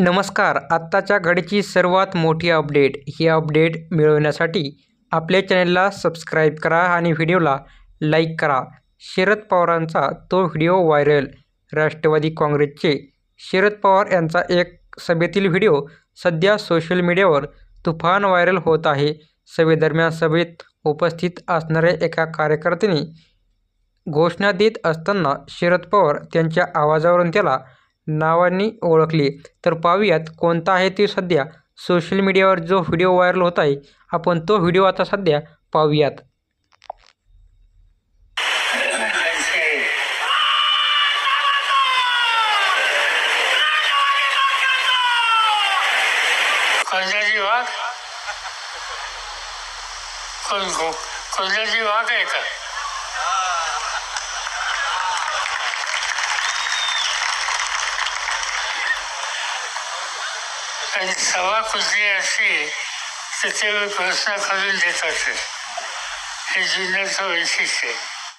नमस्कार. आत्ताच्या घडीची सर्वात मोठी अपडेट ही अपडेट मिळवण्यासाठी आपल्या चॅनलला सबस्क्राईब करा आणि व्हिडिओला लाईक करा. शरद पवारांचा तो व्हिडिओ व्हायरल राष्ट्रवादी काँग्रेसचे. शरद पवार यांचा एक सभेतील व्हिडिओ सध्या सोशल मीडियावर तुफान व्हायरल होत आहे. सभेदरम्यान सभेत उपस्थित असणाऱ्या एका कार्यकर्त्याने घोषणा देत असताना शरद पवार त्यांच्या आवाजावरून त्याला नावांनी ओळखले. तर पाहूयात कोणता आहे ते सध्या सोशल मीडियावर जो व्हिडिओ व्हायरल होत आहे आपण तो व्हिडिओ आता सध्या पाहूयात. कोणत्याची वाघ? कोणत्याची वाघ आहे का? आणि सभा कुठली अशी तर ते प्रश्न करून देत असे हे जुन्याचं वैशिष्ट्य आहे.